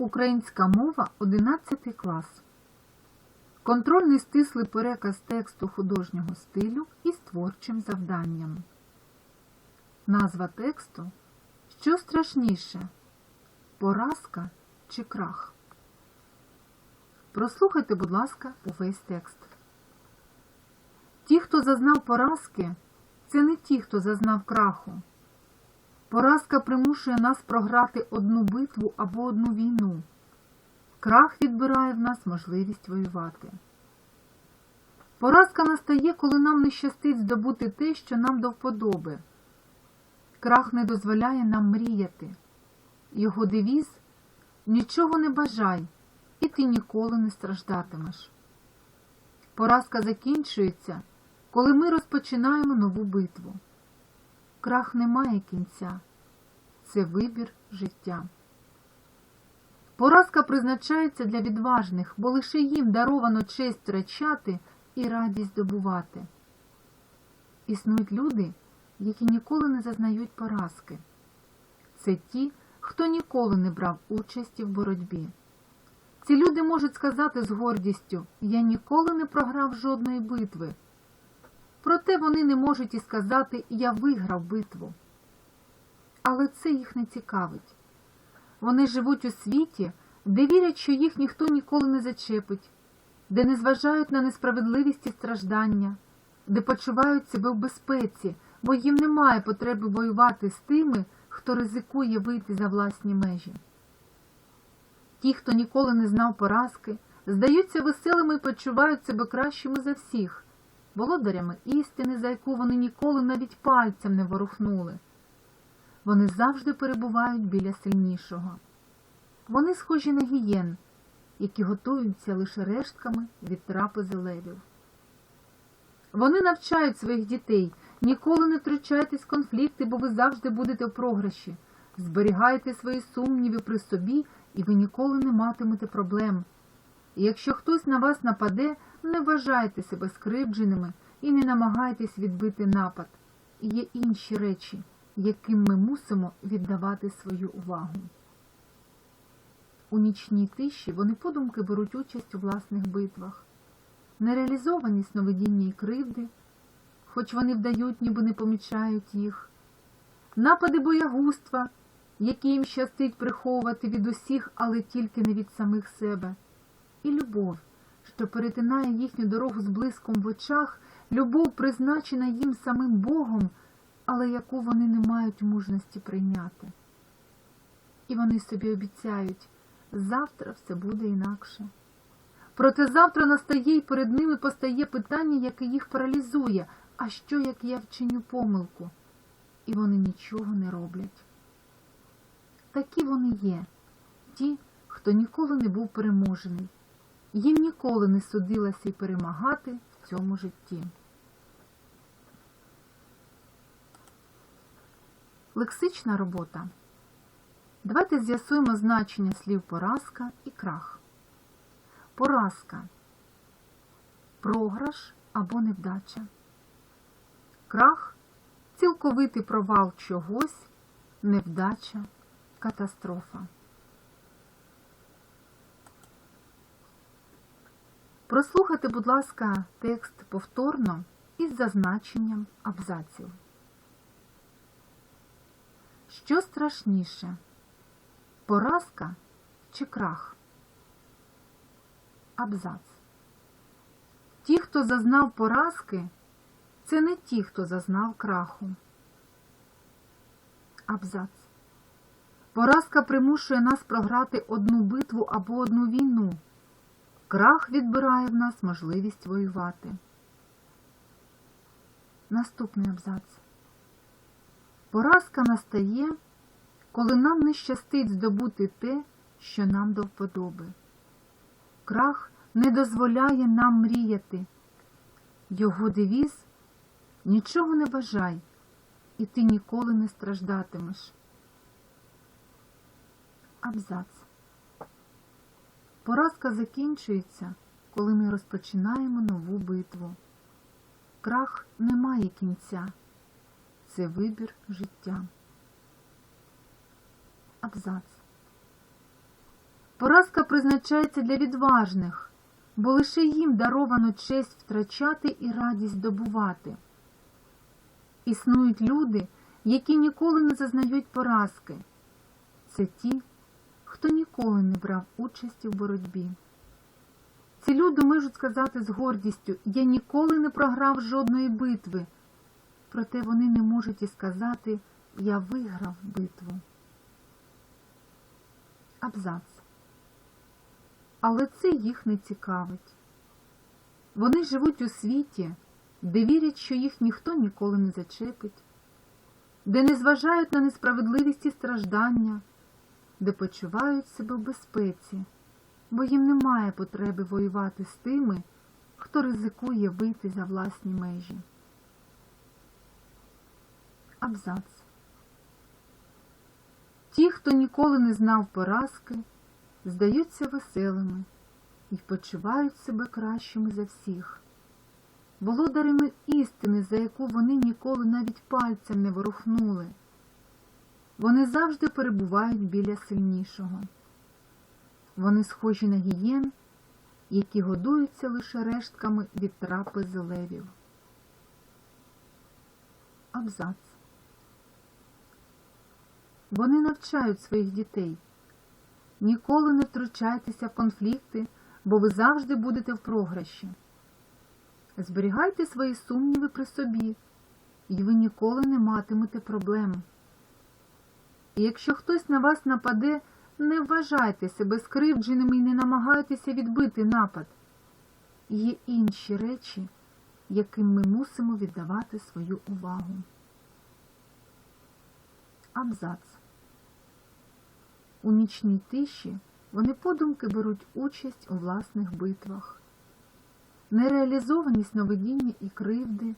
Українська мова 11 клас. Контрольний стислий переказ тексту художнього стилю із творчим завданням. Назва тексту Що страшніше? Поразка чи крах? Прослухайте, будь ласка, увесь текст. Ті, хто зазнав поразки, це не ті, хто зазнав краху. Поразка примушує нас програти одну битву або одну війну. Крах відбирає в нас можливість воювати. Поразка настає, коли нам не щастить здобути те, що нам до вподоби. Крах не дозволяє нам мріяти. Його девіз нічого не бажай, і ти ніколи не страждатимеш. Поразка закінчується, коли ми розпочинаємо нову битву. Крах не має кінця. Це вибір життя. Поразка призначається для відважних, бо лише їм даровано честь втрачати і радість добувати. Існують люди, які ніколи не зазнають поразки. Це ті, хто ніколи не брав участі в боротьбі. Ці люди можуть сказати з гордістю Я ніколи не програв жодної битви. Проте вони не можуть і сказати Я виграв битву. Але це їх не цікавить. Вони живуть у світі, де вірять, що їх ніхто ніколи не зачепить, де не зважають на несправедливість і страждання, де почувають себе в безпеці, бо їм немає потреби воювати з тими, хто ризикує вийти за власні межі. Ті, хто ніколи не знав поразки, здаються веселими і почувають себе кращими за всіх, володарями істини, за яку вони ніколи навіть пальцем не ворухнули. Вони завжди перебувають біля сильнішого. Вони схожі на гієн, які готуються лише рештками від трапези левів. Вони навчають своїх дітей ніколи не втручайтесь в конфлікти, бо ви завжди будете в програші. Зберігайте свої сумніви при собі, і ви ніколи не матимете проблем. І якщо хтось на вас нападе, не вважайте себе скривдженими і не намагайтесь відбити напад. Є інші речі, яким ми мусимо віддавати свою увагу. У нічній тиші вони подумки беруть участь у власних битвах. Нереалізовані сновидіння і кривди, хоч вони вдають, ніби не помічають їх, напади боягузтва, які їм щастить приховувати від усіх, але тільки не від самих себе, і любов, що перетинає їхню дорогу з блиском в очах, любов, призначена їм самим Богом, але яку вони не мають мужності прийняти. І вони собі обіцяють, завтра все буде інакше. Проте завтра настає і перед ними постає питання, яке їх паралізує, а що, як я вчиню помилку? І вони нічого не роблять. Такі вони є, ті, хто ніколи не був переможений, їм ніколи не судилося й перемагати в цьому житті. Лексична робота. Давайте з'ясуємо значення слів поразка і крах. Поразка програш або невдача. Крах цілковитий провал чогось, невдача, катастрофа. Прослухайте, будь ласка, текст повторно із зазначенням абзаців. Що страшніше? Поразка чи крах? Абзац. Ті, хто зазнав поразки, це не ті, хто зазнав краху. Абзац. Поразка примушує нас програти одну битву або одну війну. Крах відбирає в нас можливість воювати. Наступний абзац. Поразка настає, коли нам не щастить здобути те, що нам до вподоби. Крах не дозволяє нам мріяти. Його девіз нічого не бажай, і ти ніколи не страждатимеш. Абзац. Поразка закінчується, коли ми розпочинаємо нову битву. Крах не має кінця. Це вибір життя. Абзац. Поразка призначається для відважних, бо лише їм даровано честь втрачати і радість здобувати. Існують люди, які ніколи не зазнають поразки. Це ті, хто ніколи не брав участі в боротьбі. Ці люди можуть сказати з гордістю Я ніколи не програв жодної битви, проте вони не можуть і сказати Я виграв битву. Абзац. Але це їх не цікавить. Вони живуть у світі, де вірять, що їх ніхто ніколи не зачепить, де не зважають на несправедливість і страждання, де почувають себе в безпеці, бо їм немає потреби воювати з тими, хто ризикує вийти за власні межі. Абзац. Ті, хто ніколи не знав поразки, здаються веселими і почувають себе кращими за всіх, володарями істини, за яку вони ніколи навіть пальцем не ворухнули. Вони завжди перебувають біля сильнішого. Вони схожі на гієн, які годуються лише рештками від трапези левів. Абзац. Вони навчають своїх дітей. Ніколи не втручайтеся в конфлікти, бо ви завжди будете в програші. Зберігайте свої сумніви при собі, і ви ніколи не матимете проблем. Якщо хтось на вас нападе, не вважайте себе скривдженими і не намагайтеся відбити напад. Є інші речі, яким ми мусимо віддавати свою увагу. Абзац. У нічній тиші вони подумки беруть участь у власних битвах. Нереалізованість новидіння і кривди,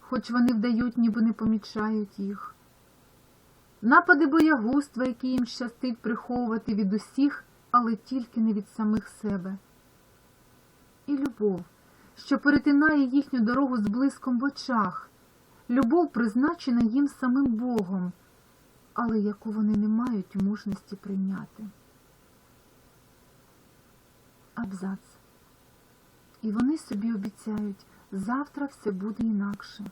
хоч вони вдають, ніби не помічають їх. Напади боягузтва, які їм щастить приховувати від усіх, але тільки не від самих себе. І любов, що перетинає їхню дорогу з блиском в очах, любов призначена їм самим Богом, але яку вони не мають мужності прийняти. Абзац. І вони собі обіцяють, завтра все буде інакше.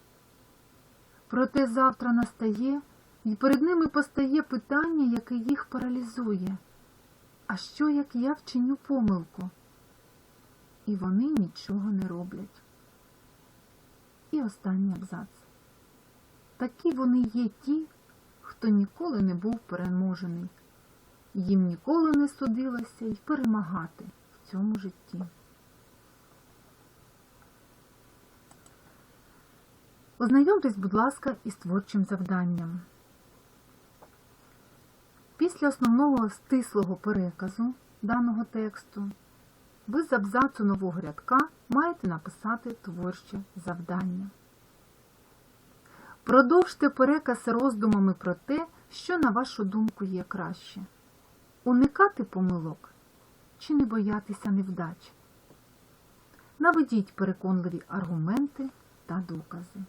Проте завтра настає, і перед ними постає питання, яке їх паралізує. А що, як я вчиню помилку? І вони нічого не роблять. І останній абзац. Такі вони є ті, хто ніколи не був переможений, їм ніколи не судилося й перемагати в цьому житті. Ознайомтесь, будь ласка, із творчим завданням. Після основного стислого переказу даного тексту ви з абзацу нового рядка маєте написати творче завдання. Продовжте переказ роздумами про те, що, на вашу думку, є краще. Уникати помилок чи не боятися невдач. Наведіть переконливі аргументи та докази.